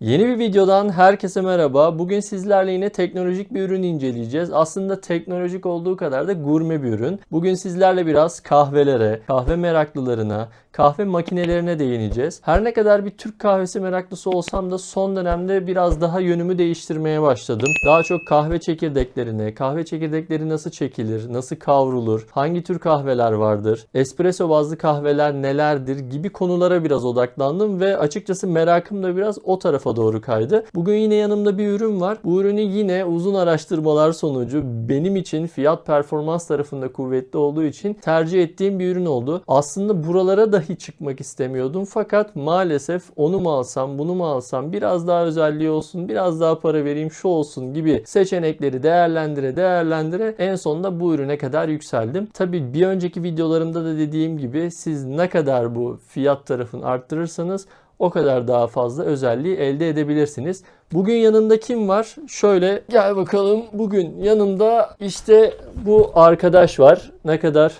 Yeni bir videodan herkese merhaba. Bugün sizlerle yine teknolojik bir ürün inceleyeceğiz. Aslında teknolojik olduğu kadar da gurme bir ürün. Bugün sizlerle biraz kahvelere, kahve meraklılarına, kahve makinelerine değineceğiz. Her ne kadar bir Türk kahvesi meraklısı olsam da son dönemde biraz daha yönümü değiştirmeye başladım. Daha çok kahve çekirdeklerine, kahve çekirdekleri nasıl çekilir, nasıl kavrulur, hangi tür kahveler vardır, espresso bazlı kahveler nelerdir gibi konulara biraz odaklandım ve açıkçası merakım da biraz o tarafa doğru kaydı. Bugün yine yanımda bir ürün var. Bu ürünü yine uzun araştırmalar sonucu benim için fiyat performans tarafında kuvvetli olduğu için tercih ettiğim bir ürün oldu. Aslında buralara dahi çıkmak istemiyordum fakat maalesef onu mu alsam bunu mu alsam biraz daha özelliği olsun biraz daha para vereyim şu olsun gibi seçenekleri değerlendire değerlendire en sonunda bu ürüne kadar yükseldim. Tabi bir önceki videolarımda da dediğim gibi siz ne kadar bu fiyat tarafını arttırırsanız o kadar daha fazla özelliği elde edebilirsiniz. Bugün yanında kim var? Şöyle gel bakalım. Bugün yanımda işte bu arkadaş var. Ne kadar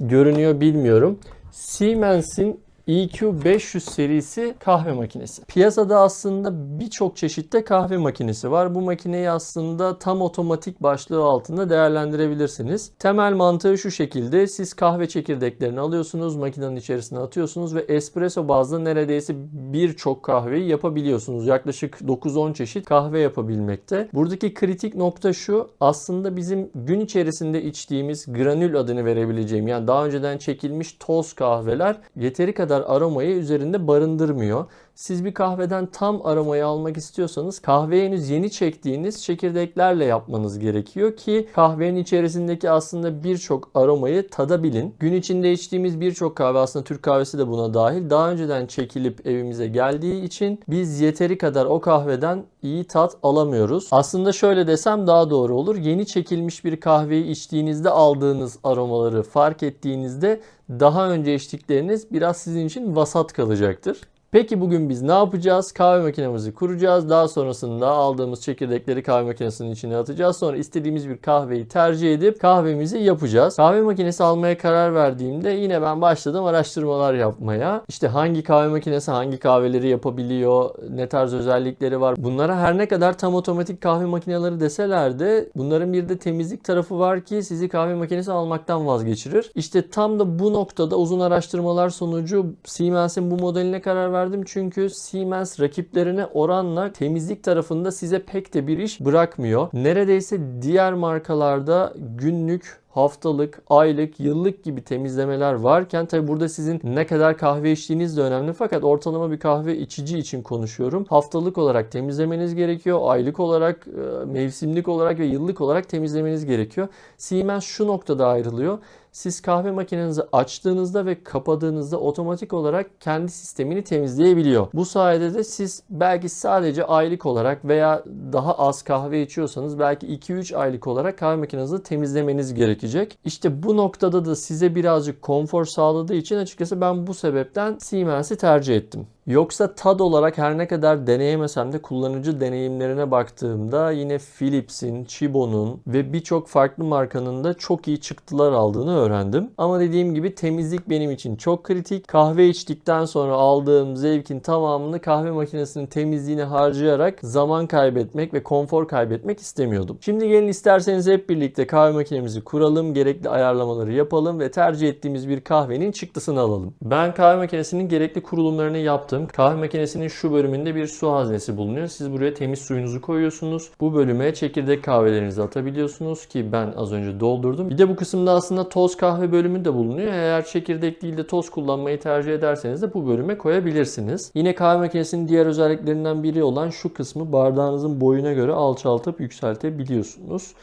görünüyor bilmiyorum. Siemens'in EQ 500 serisi kahve makinesi. Piyasada aslında birçok çeşitte kahve makinesi var. Bu makineyi aslında tam otomatik başlığı altında değerlendirebilirsiniz. Temel mantığı şu şekilde. Siz kahve çekirdeklerini alıyorsunuz, makinenin içerisine atıyorsunuz ve espresso bazlı neredeyse birçok kahveyi yapabiliyorsunuz. Yaklaşık 9-10 çeşit kahve yapabilmekte. Buradaki kritik nokta şu. Aslında bizim gün içerisinde içtiğimiz granül adını verebileceğim yani daha önceden çekilmiş toz kahveler yeteri kadar aromayı üzerinde barındırmıyor. Siz bir kahveden tam aromayı almak istiyorsanız kahveyi henüz yeni çektiğiniz çekirdeklerle yapmanız gerekiyor ki kahvenin içerisindeki aslında birçok aromayı tadabilin. Gün içinde içtiğimiz birçok kahve aslında Türk kahvesi de buna dahil daha önceden çekilip evimize geldiği için biz yeteri kadar o kahveden iyi tat alamıyoruz. Aslında şöyle desem daha doğru olur. Yeni çekilmiş bir kahveyi içtiğinizde aldığınız aromaları fark ettiğinizde daha önce içtikleriniz biraz sizin için vasat kalacaktır. Peki bugün biz ne yapacağız? Kahve makinemizi kuracağız. Daha sonrasında aldığımız çekirdekleri kahve makinesinin içine atacağız. Sonra istediğimiz bir kahveyi tercih edip kahvemizi yapacağız. Kahve makinesi almaya karar verdiğimde yine ben başladım araştırmalar yapmaya. İşte hangi kahve makinesi hangi kahveleri yapabiliyor, ne tarz özellikleri var. Bunlara her ne kadar tam otomatik kahve makineleri deseler de bunların bir de temizlik tarafı var ki sizi kahve makinesi almaktan vazgeçirir. İşte tam da bu noktada uzun araştırmalar sonucu Siemens'in bu modeline karar verdim verdim çünkü Siemens rakiplerine oranla temizlik tarafında size pek de bir iş bırakmıyor. Neredeyse diğer markalarda günlük haftalık, aylık, yıllık gibi temizlemeler varken tabi burada sizin ne kadar kahve içtiğiniz de önemli fakat ortalama bir kahve içici için konuşuyorum. Haftalık olarak temizlemeniz gerekiyor. Aylık olarak, mevsimlik olarak ve yıllık olarak temizlemeniz gerekiyor. Siemens şu noktada ayrılıyor. Siz kahve makinenizi açtığınızda ve kapadığınızda otomatik olarak kendi sistemini temizleyebiliyor. Bu sayede de siz belki sadece aylık olarak veya daha az kahve içiyorsanız belki 2-3 aylık olarak kahve makinenizi temizlemeniz gerekecek. İşte bu noktada da size birazcık konfor sağladığı için açıkçası ben bu sebepten Siemens'i tercih ettim. Yoksa tad olarak her ne kadar deneyemesem de kullanıcı deneyimlerine baktığımda yine Philips'in, Chibo'nun ve birçok farklı markanın da çok iyi çıktılar aldığını öğrendim. Ama dediğim gibi temizlik benim için çok kritik. Kahve içtikten sonra aldığım zevkin tamamını kahve makinesinin temizliğine harcayarak zaman kaybetmek ve konfor kaybetmek istemiyordum. Şimdi gelin isterseniz hep birlikte kahve makinemizi kuralım, gerekli ayarlamaları yapalım ve tercih ettiğimiz bir kahvenin çıktısını alalım. Ben kahve makinesinin gerekli kurulumlarını yaptım yaptım. Kahve makinesinin şu bölümünde bir su haznesi bulunuyor. Siz buraya temiz suyunuzu koyuyorsunuz. Bu bölüme çekirdek kahvelerinizi atabiliyorsunuz ki ben az önce doldurdum. Bir de bu kısımda aslında toz kahve bölümü de bulunuyor. Eğer çekirdek değil de toz kullanmayı tercih ederseniz de bu bölüme koyabilirsiniz. Yine kahve makinesinin diğer özelliklerinden biri olan şu kısmı bardağınızın boyuna göre alçaltıp yükseltebiliyorsunuz.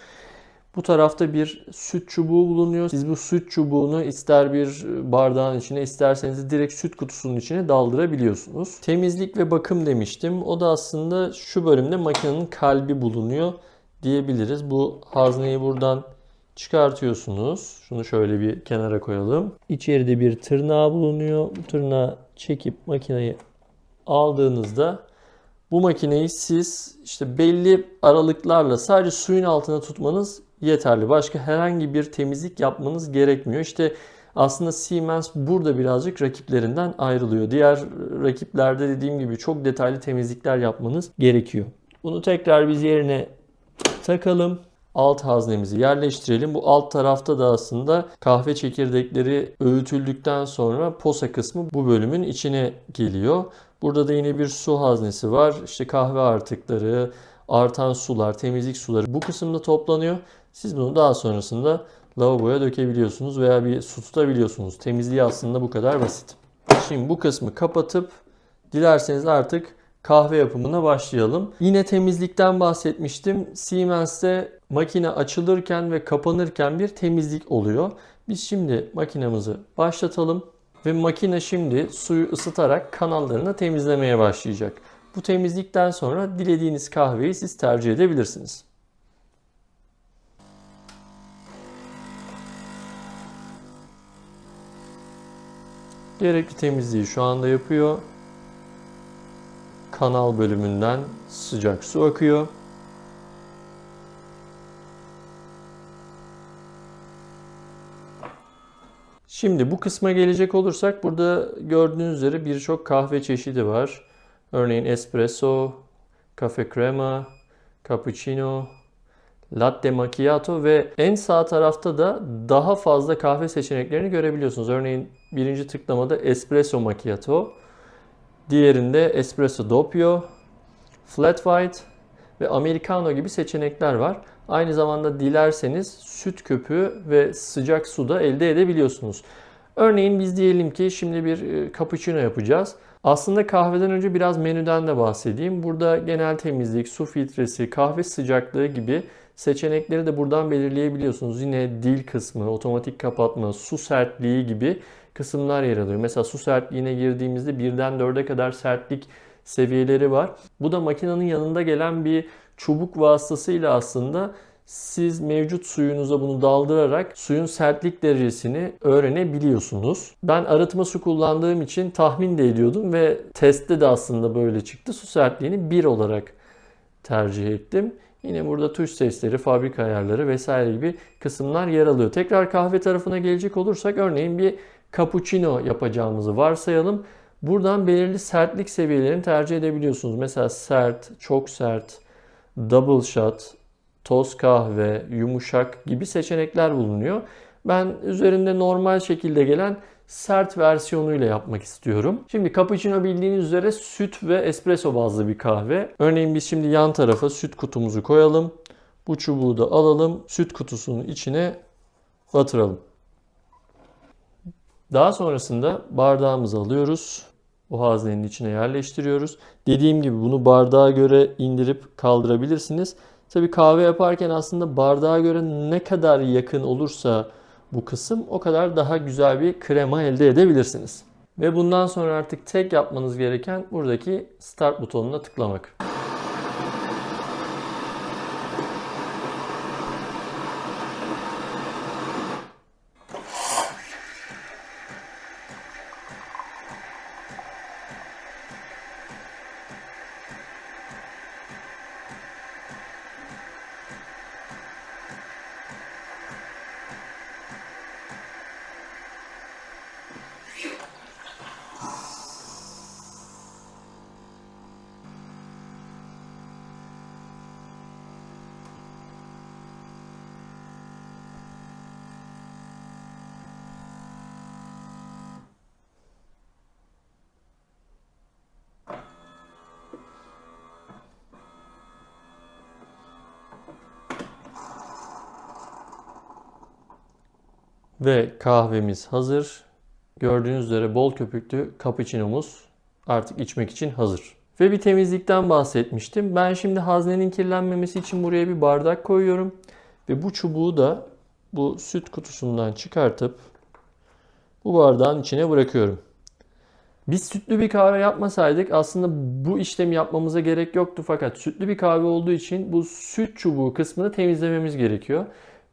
Bu tarafta bir süt çubuğu bulunuyor. Siz bu süt çubuğunu ister bir bardağın içine isterseniz direkt süt kutusunun içine daldırabiliyorsunuz. Temizlik ve bakım demiştim. O da aslında şu bölümde makinenin kalbi bulunuyor diyebiliriz. Bu hazneyi buradan çıkartıyorsunuz. Şunu şöyle bir kenara koyalım. İçeride bir tırnağı bulunuyor. Bu tırnağı çekip makineyi aldığınızda bu makineyi siz işte belli aralıklarla sadece suyun altına tutmanız yeterli. Başka herhangi bir temizlik yapmanız gerekmiyor. İşte Aslında Siemens burada birazcık rakiplerinden ayrılıyor. Diğer rakiplerde dediğim gibi çok detaylı temizlikler yapmanız gerekiyor. Bunu tekrar biz yerine takalım. Alt haznemizi yerleştirelim. Bu alt tarafta da aslında kahve çekirdekleri öğütüldükten sonra posa kısmı bu bölümün içine geliyor. Burada da yine bir su haznesi var. İşte kahve artıkları, artan sular, temizlik suları bu kısımda toplanıyor. Siz bunu daha sonrasında lavaboya dökebiliyorsunuz veya bir su tutabiliyorsunuz. Temizliği aslında bu kadar basit. Şimdi bu kısmı kapatıp dilerseniz artık kahve yapımına başlayalım. Yine temizlikten bahsetmiştim. Siemens'te makine açılırken ve kapanırken bir temizlik oluyor. Biz şimdi makinemizi başlatalım ve makine şimdi suyu ısıtarak kanallarını temizlemeye başlayacak. Bu temizlikten sonra dilediğiniz kahveyi siz tercih edebilirsiniz. Gerekli temizliği şu anda yapıyor. Kanal bölümünden sıcak su akıyor. Şimdi bu kısma gelecek olursak burada gördüğünüz üzere birçok kahve çeşidi var. Örneğin espresso, cafe crema, cappuccino, latte macchiato ve en sağ tarafta da daha fazla kahve seçeneklerini görebiliyorsunuz. Örneğin birinci tıklamada espresso macchiato, diğerinde espresso doppio, flat white ve americano gibi seçenekler var. Aynı zamanda dilerseniz süt köpüğü ve sıcak suda elde edebiliyorsunuz. Örneğin biz diyelim ki şimdi bir e, cappuccino yapacağız. Aslında kahveden önce biraz menüden de bahsedeyim. Burada genel temizlik, su filtresi, kahve sıcaklığı gibi seçenekleri de buradan belirleyebiliyorsunuz. Yine dil kısmı, otomatik kapatma, su sertliği gibi kısımlar yer alıyor. Mesela su sertliğine girdiğimizde birden 4'e kadar sertlik seviyeleri var. Bu da makinenin yanında gelen bir çubuk vasıtasıyla aslında siz mevcut suyunuza bunu daldırarak suyun sertlik derecesini öğrenebiliyorsunuz. Ben arıtma su kullandığım için tahmin de ediyordum ve testte de aslında böyle çıktı. Su sertliğini 1 olarak tercih ettim. Yine burada tuş sesleri, fabrika ayarları vesaire gibi kısımlar yer alıyor. Tekrar kahve tarafına gelecek olursak örneğin bir cappuccino yapacağımızı varsayalım. Buradan belirli sertlik seviyelerini tercih edebiliyorsunuz. Mesela sert, çok sert, double shot, toz kahve, yumuşak gibi seçenekler bulunuyor. Ben üzerinde normal şekilde gelen sert versiyonuyla yapmak istiyorum. Şimdi cappuccino bildiğiniz üzere süt ve espresso bazlı bir kahve. Örneğin biz şimdi yan tarafa süt kutumuzu koyalım. Bu çubuğu da alalım. Süt kutusunun içine batıralım. Daha sonrasında bardağımızı alıyoruz. Bu haznenin içine yerleştiriyoruz. Dediğim gibi bunu bardağa göre indirip kaldırabilirsiniz. Tabi kahve yaparken aslında bardağa göre ne kadar yakın olursa bu kısım o kadar daha güzel bir krema elde edebilirsiniz. Ve bundan sonra artık tek yapmanız gereken buradaki start butonuna tıklamak. Ve kahvemiz hazır. Gördüğünüz üzere bol köpüklü cappuccino'muz artık içmek için hazır. Ve bir temizlikten bahsetmiştim. Ben şimdi haznenin kirlenmemesi için buraya bir bardak koyuyorum. Ve bu çubuğu da bu süt kutusundan çıkartıp bu bardağın içine bırakıyorum. Biz sütlü bir kahve yapmasaydık aslında bu işlemi yapmamıza gerek yoktu fakat sütlü bir kahve olduğu için bu süt çubuğu kısmını temizlememiz gerekiyor.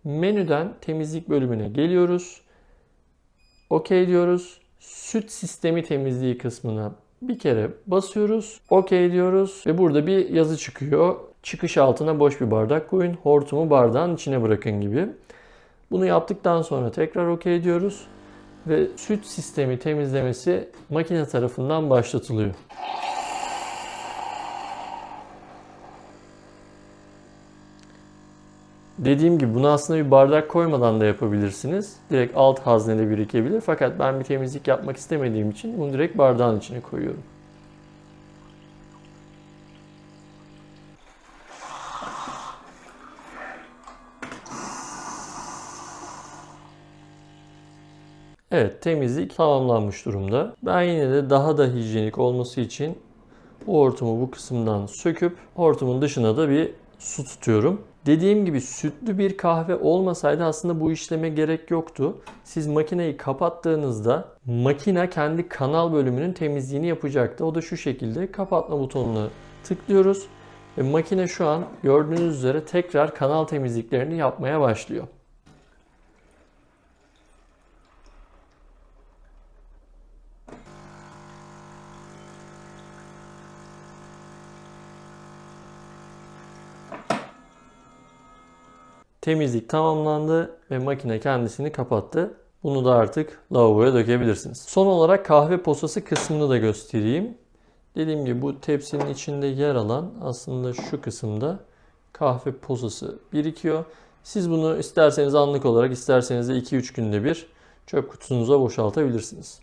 Menüden temizlik bölümüne geliyoruz. OK diyoruz. Süt sistemi temizliği kısmına bir kere basıyoruz. OK diyoruz ve burada bir yazı çıkıyor. Çıkış altına boş bir bardak koyun. Hortumu bardağın içine bırakın gibi. Bunu yaptıktan sonra tekrar OK diyoruz. ve süt sistemi temizlemesi makine tarafından başlatılıyor. Dediğim gibi bunu aslında bir bardak koymadan da yapabilirsiniz. Direkt alt haznede birikebilir. Fakat ben bir temizlik yapmak istemediğim için bunu direkt bardağın içine koyuyorum. Evet temizlik tamamlanmış durumda. Ben yine de daha da hijyenik olması için bu hortumu bu kısımdan söküp hortumun dışına da bir su tutuyorum. Dediğim gibi sütlü bir kahve olmasaydı aslında bu işleme gerek yoktu. Siz makineyi kapattığınızda makine kendi kanal bölümünün temizliğini yapacaktı. O da şu şekilde kapatma butonuna tıklıyoruz ve makine şu an gördüğünüz üzere tekrar kanal temizliklerini yapmaya başlıyor. Temizlik tamamlandı ve makine kendisini kapattı. Bunu da artık lavaboya dökebilirsiniz. Son olarak kahve posası kısmını da göstereyim. Dediğim gibi bu tepsinin içinde yer alan aslında şu kısımda kahve posası birikiyor. Siz bunu isterseniz anlık olarak isterseniz de 2-3 günde bir çöp kutunuza boşaltabilirsiniz.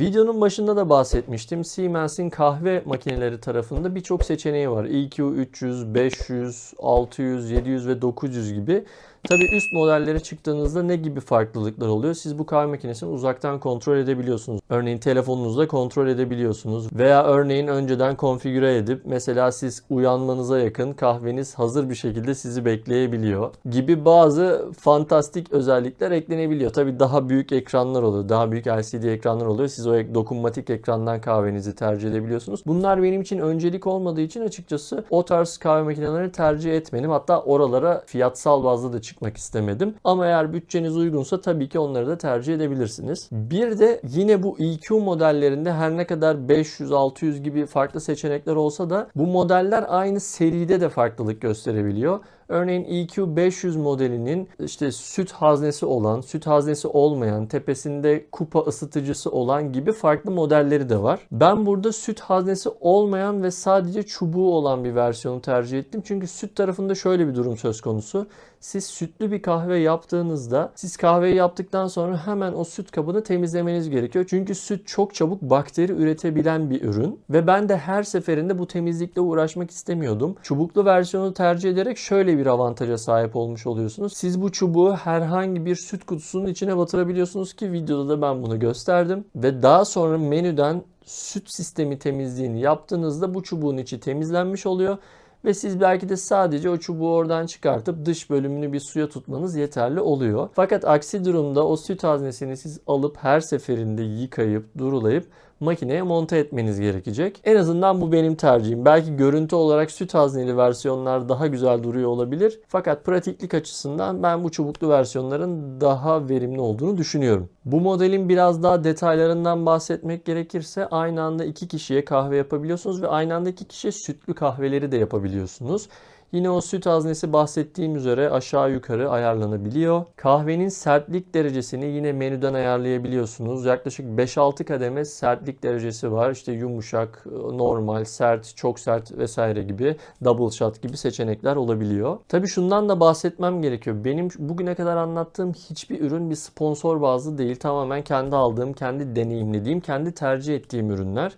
Videonun başında da bahsetmiştim. Siemens'in kahve makineleri tarafında birçok seçeneği var. EQ 300, 500, 600, 700 ve 900 gibi. Tabii üst modellere çıktığınızda ne gibi farklılıklar oluyor? Siz bu kahve makinesini uzaktan kontrol edebiliyorsunuz. Örneğin telefonunuzda kontrol edebiliyorsunuz. Veya örneğin önceden konfigüre edip mesela siz uyanmanıza yakın kahveniz hazır bir şekilde sizi bekleyebiliyor. Gibi bazı fantastik özellikler eklenebiliyor. Tabii daha büyük ekranlar oluyor. Daha büyük LCD ekranlar oluyor. Siz o dokunmatik ekrandan kahvenizi tercih edebiliyorsunuz. Bunlar benim için öncelik olmadığı için açıkçası o tarz kahve makinelerini tercih etmedim. Hatta oralara fiyatsal bazda da çıkmak istemedim. Ama eğer bütçeniz uygunsa tabii ki onları da tercih edebilirsiniz. Bir de yine bu EQ modellerinde her ne kadar 500-600 gibi farklı seçenekler olsa da bu modeller aynı seride de farklılık gösterebiliyor. Örneğin EQ 500 modelinin işte süt haznesi olan, süt haznesi olmayan, tepesinde kupa ısıtıcısı olan gibi farklı modelleri de var. Ben burada süt haznesi olmayan ve sadece çubuğu olan bir versiyonu tercih ettim. Çünkü süt tarafında şöyle bir durum söz konusu. Siz sütlü bir kahve yaptığınızda siz kahveyi yaptıktan sonra hemen o süt kabını temizlemeniz gerekiyor. Çünkü süt çok çabuk bakteri üretebilen bir ürün ve ben de her seferinde bu temizlikle uğraşmak istemiyordum. Çubuklu versiyonu tercih ederek şöyle bir avantaja sahip olmuş oluyorsunuz. Siz bu çubuğu herhangi bir süt kutusunun içine batırabiliyorsunuz ki videoda da ben bunu gösterdim ve daha sonra menüden süt sistemi temizliğini yaptığınızda bu çubuğun içi temizlenmiş oluyor ve siz belki de sadece o çubuğu oradan çıkartıp dış bölümünü bir suya tutmanız yeterli oluyor. Fakat aksi durumda o süt haznesini siz alıp her seferinde yıkayıp durulayıp makineye monte etmeniz gerekecek. En azından bu benim tercihim. Belki görüntü olarak süt hazneli versiyonlar daha güzel duruyor olabilir. Fakat pratiklik açısından ben bu çubuklu versiyonların daha verimli olduğunu düşünüyorum. Bu modelin biraz daha detaylarından bahsetmek gerekirse aynı anda iki kişiye kahve yapabiliyorsunuz ve aynı anda iki kişiye sütlü kahveleri de yapabiliyorsunuz. Yine o süt haznesi bahsettiğim üzere aşağı yukarı ayarlanabiliyor. Kahvenin sertlik derecesini yine menüden ayarlayabiliyorsunuz. Yaklaşık 5-6 kademe sertlik derecesi var. İşte yumuşak, normal, sert, çok sert vesaire gibi double shot gibi seçenekler olabiliyor. Tabii şundan da bahsetmem gerekiyor. Benim bugüne kadar anlattığım hiçbir ürün bir sponsor bazlı değil. Tamamen kendi aldığım, kendi deneyimlediğim, kendi tercih ettiğim ürünler.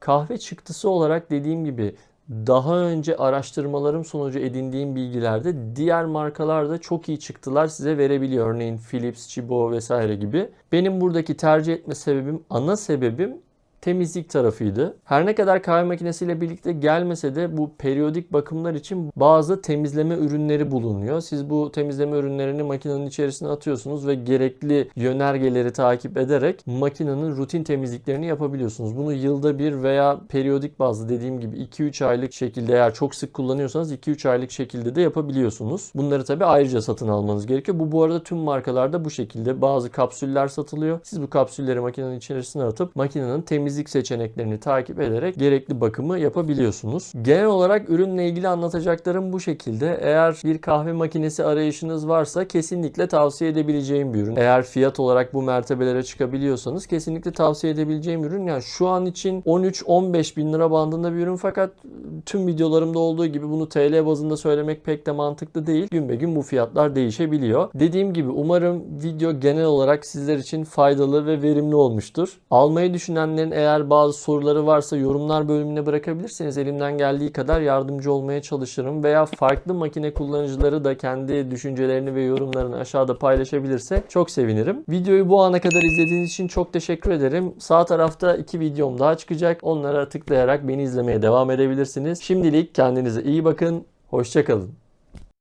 Kahve çıktısı olarak dediğim gibi daha önce araştırmalarım sonucu edindiğim bilgilerde diğer markalar da çok iyi çıktılar size verebiliyor. Örneğin Philips, Chibo vesaire gibi. Benim buradaki tercih etme sebebim, ana sebebim temizlik tarafıydı. Her ne kadar kahve makinesiyle birlikte gelmese de bu periyodik bakımlar için bazı temizleme ürünleri bulunuyor. Siz bu temizleme ürünlerini makinenin içerisine atıyorsunuz ve gerekli yönergeleri takip ederek makinenin rutin temizliklerini yapabiliyorsunuz. Bunu yılda bir veya periyodik bazlı dediğim gibi 2-3 aylık şekilde eğer çok sık kullanıyorsanız 2-3 aylık şekilde de yapabiliyorsunuz. Bunları tabi ayrıca satın almanız gerekiyor. Bu bu arada tüm markalarda bu şekilde bazı kapsüller satılıyor. Siz bu kapsülleri makinenin içerisine atıp makinenin temizliğini temizlik seçeneklerini takip ederek gerekli bakımı yapabiliyorsunuz. Genel olarak ürünle ilgili anlatacaklarım bu şekilde. Eğer bir kahve makinesi arayışınız varsa kesinlikle tavsiye edebileceğim bir ürün. Eğer fiyat olarak bu mertebelere çıkabiliyorsanız kesinlikle tavsiye edebileceğim ürün. Yani şu an için 13-15 bin lira bandında bir ürün fakat tüm videolarımda olduğu gibi bunu TL bazında söylemek pek de mantıklı değil. Gün be gün bu fiyatlar değişebiliyor. Dediğim gibi umarım video genel olarak sizler için faydalı ve verimli olmuştur. Almayı düşünenlerin eğer bazı soruları varsa yorumlar bölümüne bırakabilirseniz elimden geldiği kadar yardımcı olmaya çalışırım. Veya farklı makine kullanıcıları da kendi düşüncelerini ve yorumlarını aşağıda paylaşabilirse çok sevinirim. Videoyu bu ana kadar izlediğiniz için çok teşekkür ederim. Sağ tarafta iki videom daha çıkacak. Onlara tıklayarak beni izlemeye devam edebilirsiniz. Şimdilik kendinize iyi bakın. Hoşçakalın.